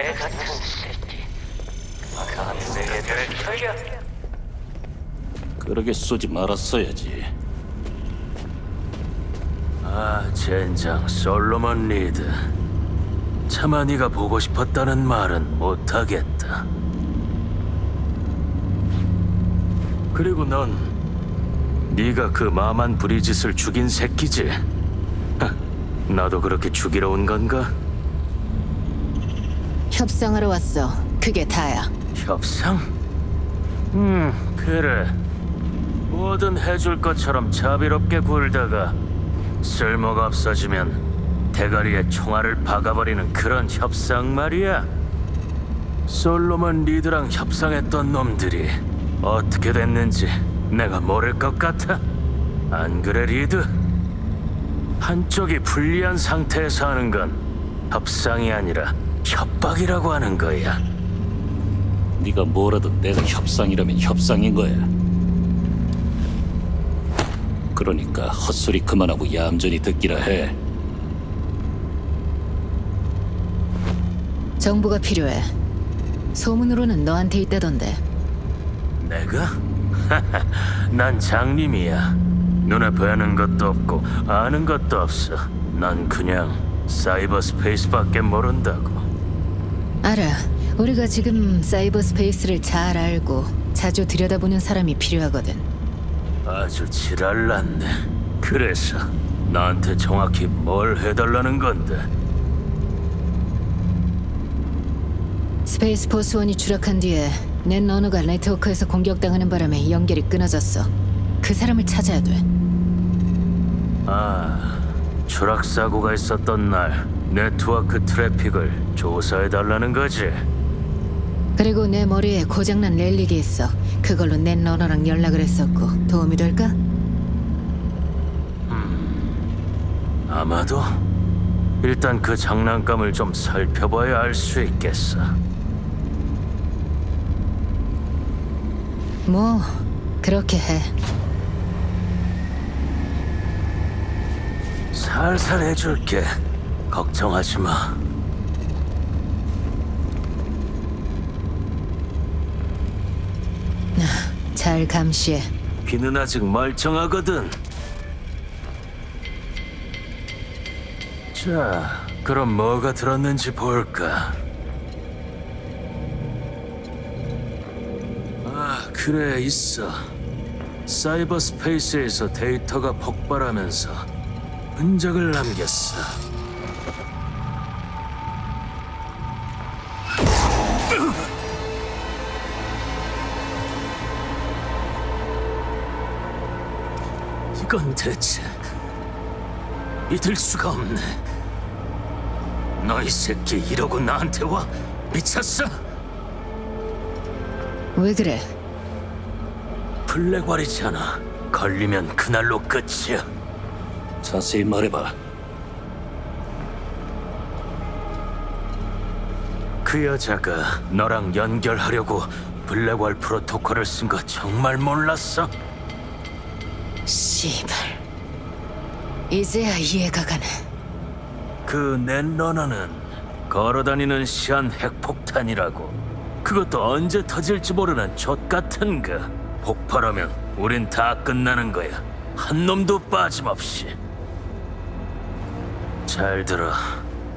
개 같은 새끼. 감히 내 애들을. 그러게 쏘지 말았어야지. 아, 젠장 솔로몬 리드. 차마 네가 보고 싶었다는 말은 못하겠다. 그리고 넌 네가 그 마만 브리짓을 죽인 새끼지. 하, 나도 그렇게 죽이러 온 건가? 협상하러 왔어. 그게 다야. 협상? 음, 그래. 뭐든 해줄 것처럼 자비롭게 굴다가 쓸모가 없어지면 대가리에 총알을 박아버리는 그런 협상 말이야. 솔로몬 리드랑 협상했던 놈들이 어떻게 됐는지 내가 모를 것 같아. 안 그래, 리드? 한쪽이 불리한 상태에서 하는 건 협상이 아니라 협박이라고 하는 거야. 네가 뭐라든 내가 협상이라면 협상인 거야. 그러니까 헛소리 그만하고 얌전히 듣기라 해. 정보가 필요해. 소문으로는 너한테 있다던데. 내가? 난 장님이야. 눈에 뵈는 것도 없고 아는 것도 없어. 난 그냥 사이버 스페이스밖에 모른다고. 알아. 우리가 지금 사이버 스페이스를 잘 알고 자주 들여다보는 사람이 필요하거든. 아주 지랄났네. 그래서 나한테 정확히 뭘 해달라는 건데? 스페이스 포스 원이 추락한 뒤에 넷 러너가 네트워크에서 공격당하는 바람에 연결이 끊어졌어. 그 사람을 찾아야 돼. 아, 추락 사고가 있었던 날 네트워크 트래픽을 조사해달라는 거지. 그리고 내 머리에 고장난 렐릭이 있어. 그걸로 넷 러너랑 연락을 했었고 도움이 될까? 아마도 일단 그 장난감을 좀 살펴봐야 알 수 있겠어. 뭐 그렇게 해. 살살 해줄게. 걱정하지 마. 잘 감시해. 귀는 아직 멀쩡하거든. 자, 그럼 뭐가 들었는지 볼까? 아, 그래, 있어. 사이버 스페이스에서 데이터가 폭발하면서 흔적을 남겼어. 이건 대체 믿을 수가 없네. 너희 새끼 이러고 나한테 와? 미쳤어? 왜 그래? 블랙월이잖아. 걸리면 그날로 끝이야. 자세히 말해봐. 그 여자가 너랑 연결하려고 블랙월 프로토콜을 쓴 거 정말 몰랐어? 씨발. 이제야 이해가 가네. 그 넷러너는 걸어다니는 시한 핵폭탄이라고. 그것도 언제 터질지 모르는 젖 같은 거. 폭발하면 우린 다 끝나는 거야. 한 놈도 빠짐없이. 잘 들어.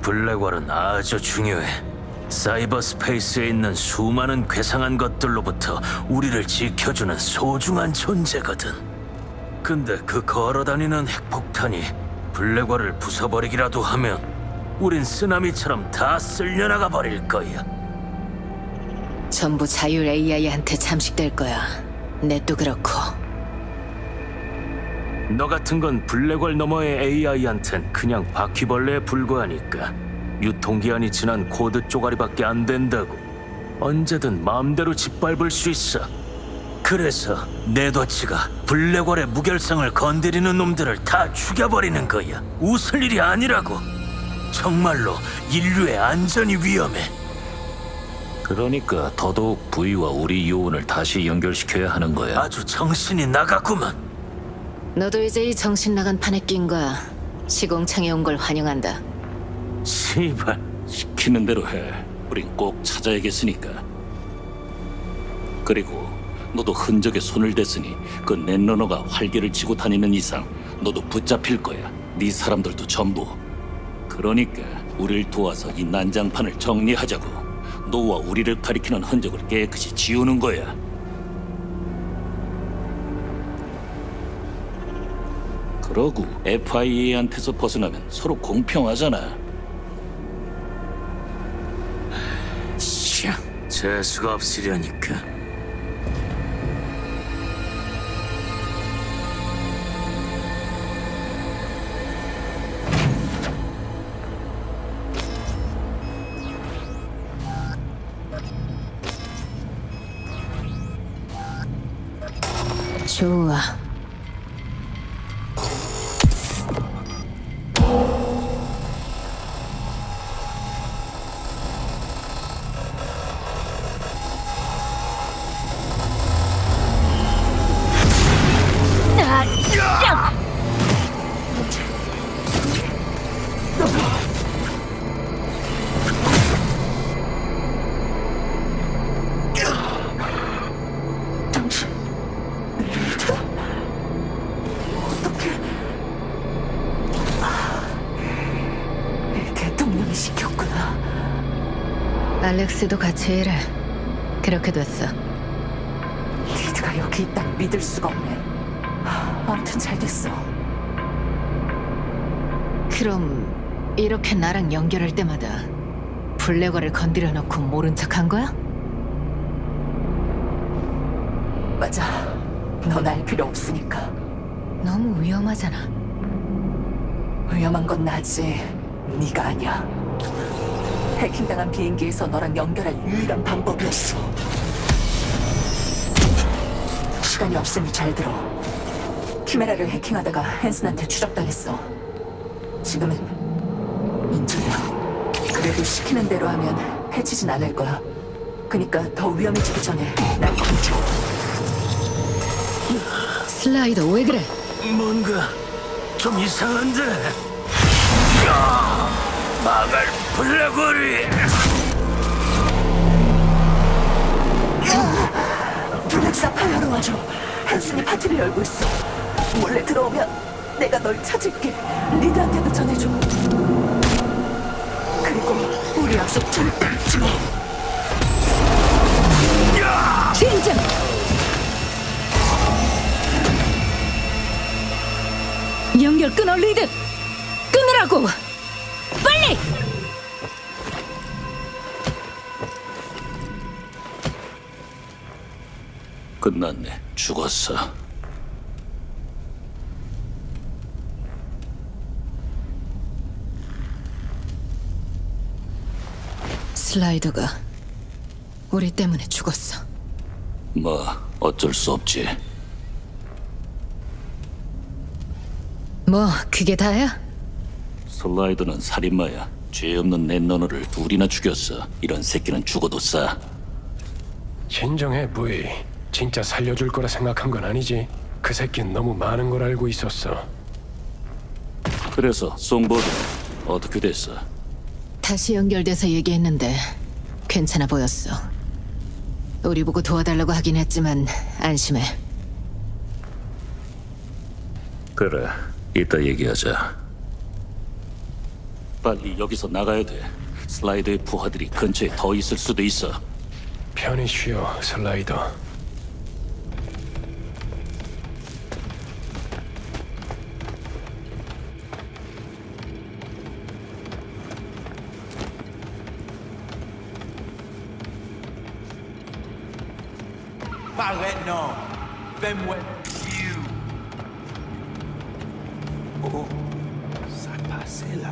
블랙월은 아주 중요해. 사이버 스페이스에 있는 수많은 괴상한 것들로부터 우리를 지켜주는 소중한 존재거든. 근데 그 걸어다니는 핵폭탄이 블랙월을 부숴버리기라도 하면 우린 쓰나미처럼 다 쓸려나가 버릴 거야. 전부 자율 AI한테 잠식될 거야. 넷도 그렇고. 너 같은 건 블랙월 너머의 AI한텐 그냥 바퀴벌레에 불과하니까. 유통기한이 지난 코드 쪼가리밖에 안 된다고. 언제든 마음대로 짓밟을 수 있어. 그래서 네더치가 블랙월의 무결성을 건드리는 놈들을 다 죽여버리는 거야. 웃을 일이 아니라고. 정말로 인류의 안전이 위험해. 그러니까 더더욱 부위와 우리 요원을 다시 연결시켜야 하는 거야. 아주 정신이 나갔구만 너도 이제 이 정신 나간 판에 낀 거야. 시공창에 온 걸 환영한다. 씨발 시키는 대로 해. 우린 꼭 찾아야겠으니까. 그리고 너도 흔적에 손을 댔으니 그 넷러너가 활개를 치고 다니는 이상 너도 붙잡힐 거야. 네 사람들도 전부. 그러니까 우리를 도와서 이 난장판을 정리하자고. 너와 우리를 가리키는 흔적을 깨끗이 지우는 거야. 그러고 FIA한테서 벗어나면 서로 공평하잖아. 샤, 재수가 없으려니까. 좋아. 알렉스도 같이 일해. 그렇게 됐어. 리드가 여기 있다니 믿을 수가 없네. 하, 아무튼 잘 됐어. 그럼 이렇게 나랑 연결할 때마다 블랙어를 건드려 놓고 모른 척 한 거야? 맞아. 넌 알 필요 없으니까. 너무 위험하잖아. 위험한 건 나지. 네가 아니야. 해킹당한 비행기에서 너랑 연결할 유일한 방법이었어. 시간이 없으니 잘 들어. 키메라를 해킹하다가 헨슨한테 추적당했어. 지금은 인조야. 그래도 시키는 대로 하면 해치진 않을 거야. 그니까 더 위험해지기 전에 날 건져. 슬라이더 왜 그래? 뭔가 좀 이상한데. 야, 마갈 블랙홀이. 블랙 사 파이어로 와줘. 한슨이 파티를 열고 있어. 몰래 들어오면 내가 널 찾을게. 리드한테도 전해줘. 그리고 우리 약속 절대 잊지 마. 진짜! 연결 끊어 리드! 끊으라고! 끝났네. 죽었어. 슬라이더가 우리 때문에 죽었어. 뭐 어쩔 수 없지. 뭐 그게 다야? 슬라이드는 살인마야. 죄 없는 넷너너를 둘이나 죽였어. 이런 새끼는 죽어도 싸. 진정해 부이 진짜 살려줄 거라 생각한 건 아니지 그 새끼는 너무 많은 걸 알고 있었어 그래서 송보드 어떻게 됐어? 다시 연결돼서 얘기했는데 괜찮아 보였어. 우리 보고 도와달라고 하긴 했지만 안심해. 그래. 이따 얘기하자. 빨리 여기서 나가야 돼. 슬라이드의 부하들이 근처에 더 있을 수도 있어. 편히 쉬어 슬라이더 Oh, ça passe là.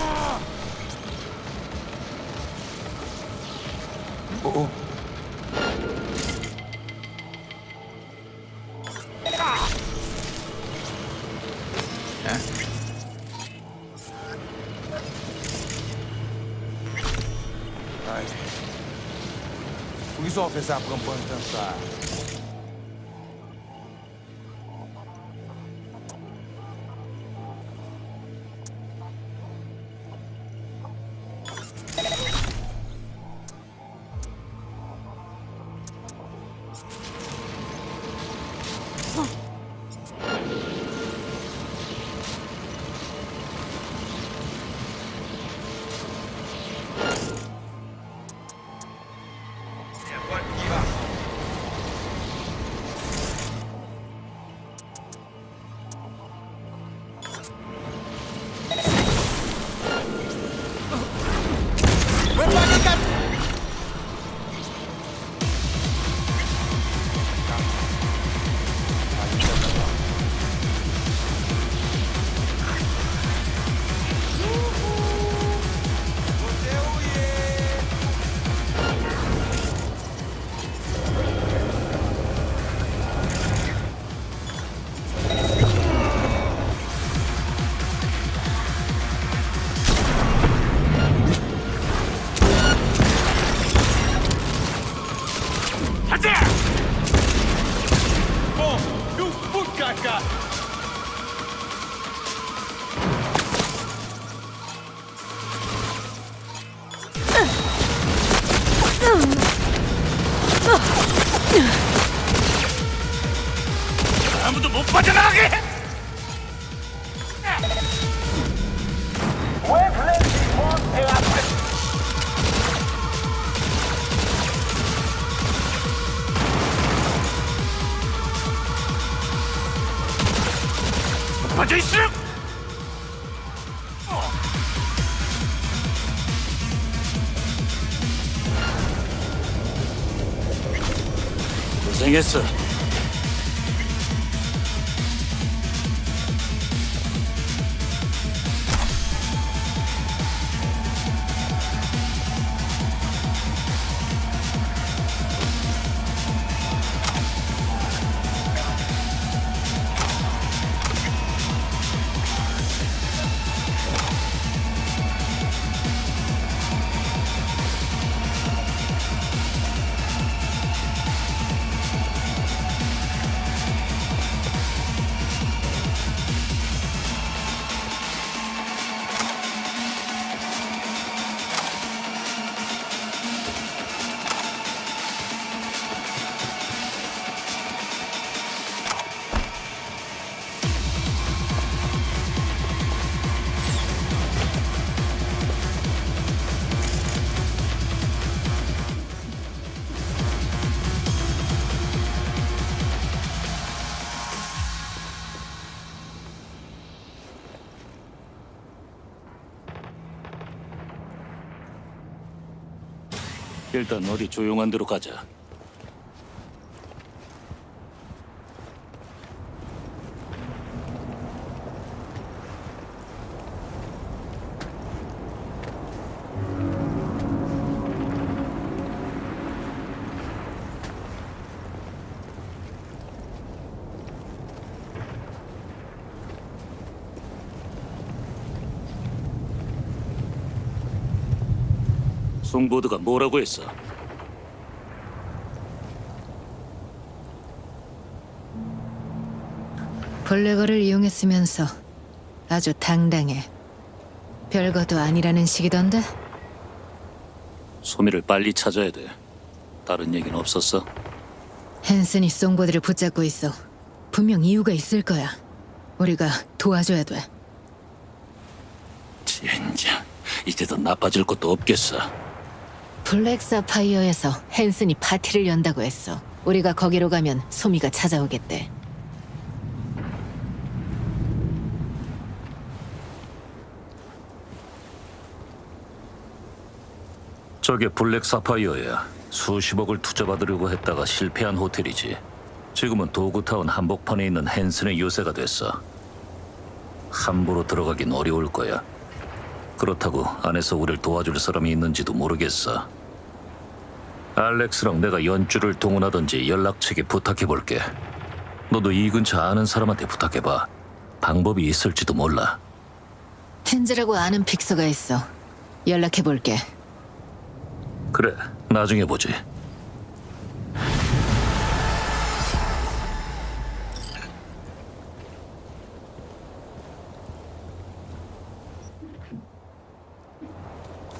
Oh, oh. Police officers have o to 아 고생 일단 어디 조용한 데로 가자. 송보드가 뭐라고 했어? 블랙어를 이용했으면서 아주 당당해. 별거도 아니라는 식이던데? 소미를 빨리 찾아야 돼. 다른 얘기는 없었어? 헨슨이 송보드를 붙잡고 있어. 분명 이유가 있을 거야. 우리가 도와줘야 돼. 젠장, 이제 더 나빠질 것도 없겠어. 블랙 사파이어에서 헨슨이 파티를 연다고 했어. 우리가 거기로 가면 소미가 찾아오겠대. 저게 블랙 사파이어야. 수십억을 투자받으려고 했다가 실패한 호텔이지. 지금은 도구타운 한복판에 있는 헨슨의 요새가 됐어. 함부로 들어가긴 어려울 거야. 그렇다고 안에서 우릴 도와줄 사람이 있는지도 모르겠어. 알렉스랑 내가 연주를 동원하든지 연락처에 부탁해볼게. 너도 이 근처 아는 사람한테 부탁해봐. 방법이 있을지도 몰라. 헨즈라고 아는 픽서가 있어. 연락해볼게. 그래, 나중에 보지.